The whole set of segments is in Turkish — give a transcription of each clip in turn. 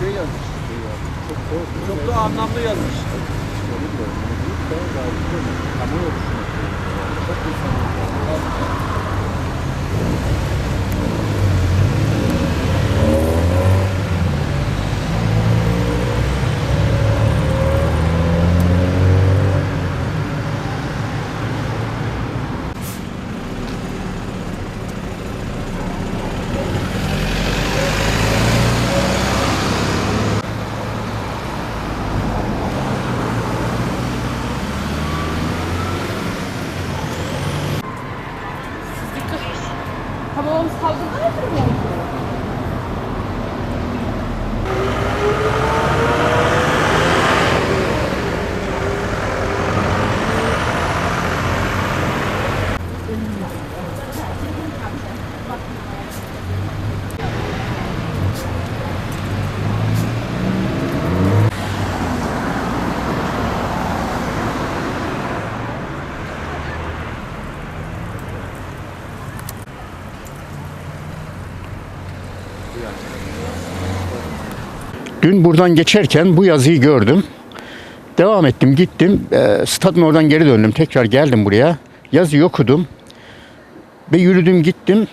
köy yazmış. Çok, çok, çok da anlamlı yazmış. Olur mu? Ama yok. Çok insan. Dün buradan geçerken bu yazıyı gördüm. Devam ettim gittim. E, stadın oradan geri döndüm. Tekrar geldim buraya. Yazıyı okudum. Ve yürüdüm gittim.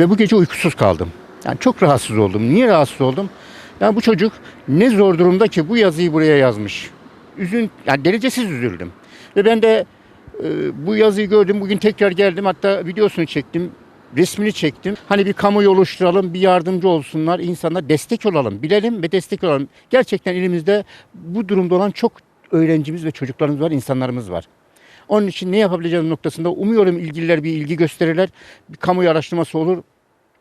Ve bu gece uykusuz kaldım. Yani çok rahatsız oldum. Niye rahatsız oldum? Yani bu çocuk ne zor durumda ki bu yazıyı buraya yazmış. Üzün, yani derecesiz üzüldüm. Ve ben de e, bu yazıyı gördüm. Bugün tekrar geldim. Hatta videosunu çektim. Resmini çektim. Hani bir kamuoyu oluşturalım, bir yardımcı olsunlar, insanlar destek olalım, bilelim ve destek olalım. Gerçekten elimizde bu durumda olan çok öğrencimiz ve çocuklarımız var, insanlarımız var. Onun için ne yapabileceğimiz noktasında umuyorum ilgililer bir ilgi gösterirler. Bir kamuoyu araştırması olur.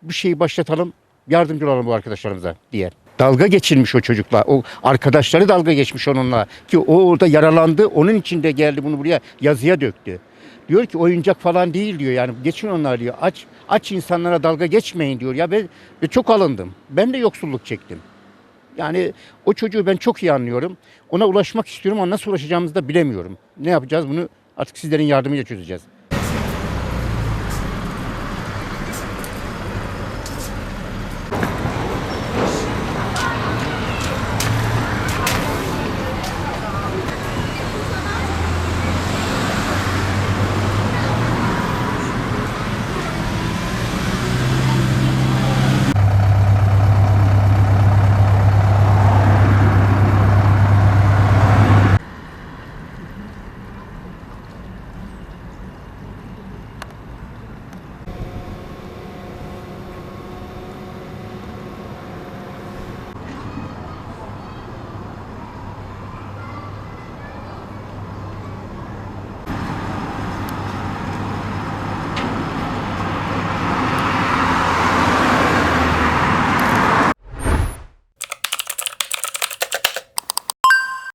Bir şeyi başlatalım, yardımcı olalım bu arkadaşlarımıza diye. Dalga geçilmiş o çocukla. O arkadaşları dalga geçmiş onunla. Ki o orada yaralandı. Onun için de geldi bunu buraya yazıya döktü. Diyor ki oyuncak falan değil diyor yani geçin onlar diyor. Aç aç insanlara dalga geçmeyin diyor. Ya ben ve çok alındım. Ben de yoksulluk çektim. Yani o çocuğu ben çok iyi anlıyorum. Ona ulaşmak istiyorum ama nasıl ulaşacağımızı da bilemiyorum. Ne yapacağız bunu artık sizlerin yardımıyla çözeceğiz.